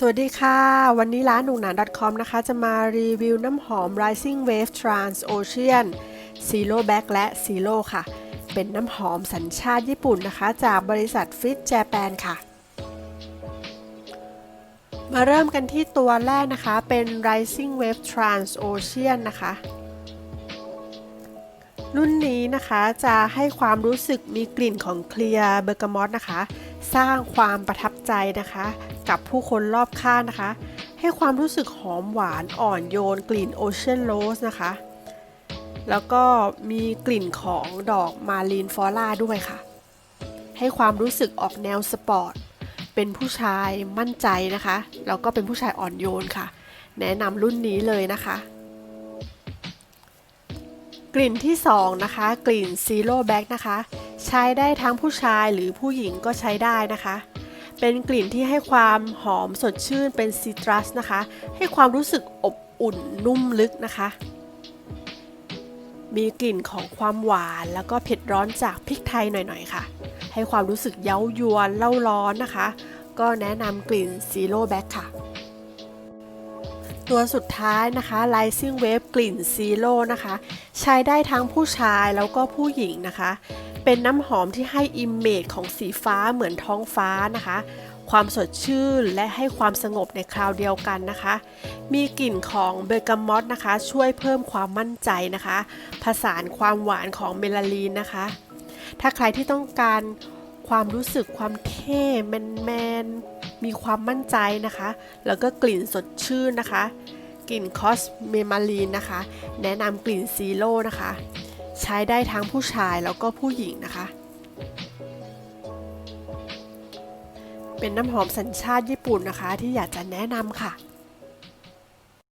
สวัสดีค่ะ วันนี้ร้านหนูหนาน .com นะคะ จะมารีวิวน้ำหอม Rising Wave Trans Ocean Zero Back และ Zero ค่ะ เป็นน้ำหอมสัญชาติญี่ปุ่นนะคะ จากบริษัทฟิตแจแปนค่ะ มาเริ่มกันที่ตัวแรกนะคะ เป็น Rising Wave Trans Ocean นะคะ รุ่นนี้นะคะจะให้ความรู้สึกมีกลิ่นของเคลียร์เบอร์กามอตนะคะ สร้างความประทับใจนะคะ กับผู้คนรอบข้างนะคะ ให้ความรู้สึกหอมหวานอ่อนโยน กลิ่นโอเชียนโรสนะคะ แล้วก็มีกลิ่นของดอกมารีนฟอร่าด้วยค่ะ ให้ความรู้สึกออกแนวสปอร์ตเป็นผู้ชายมั่นใจนะคะ แล้วก็เป็นผู้ชายอ่อนโยนค่ะ แนะนำรุ่นนี้เลยนะคะ กลิ่นที่ 2 นะคะ กลิ่น Zero Back นะคะ ใช้ได้ทั้งผู้ชายหรือผู้หญิงก็ใช้ได้นะคะ เป็นกลิ่นที่ให้ความหอมสดชื่นเป็นซิตรัสนะคะ ให้ความรู้สึกอบอุ่นนุ่มลึกนะคะ มีกลิ่นของความหวานแล้วก็เผ็ดร้อนจากพริกไทยหน่อยๆค่ะ ให้ความรู้สึกเย้ายวนเล่าร้อนนะคะ ก็แนะนำกลิ่น Zero Back ค่ะ ตัวสุดท้ายนะคะ Rising Wave กลิ่น Zero นะคะ ใช้ได้ทั้งผู้ชายแล้วก็ผู้หญิงนะคะ เป็นน้ำหอมที่ให้อิมเมจของสีฟ้าเหมือนท้องฟ้านะคะ ความสดชื่นและให้ความสงบในคราวเดียวกันนะคะ มีกลิ่นของเบอร์กามอตนะคะ ช่วยเพิ่มความมั่นใจนะคะ ผสานความหวานของเมลาลีนนะคะ ถ้าใครที่ต้องการความรู้สึกความเท่แมนแมน มีความมั่นใจนะคะ แล้วก็กลิ่นสดชื่นนะคะ กลิ่นคอสเมมารีนนะคะ แนะนำกลิ่นซีโร่นะคะ ใช้ได้ทั้งผู้ชายแล้วก็ผู้หญิงนะคะ เป็นน้ำหอมสัญชาติญี่ปุ่นนะคะ ที่อยากจะแนะนำค่ะ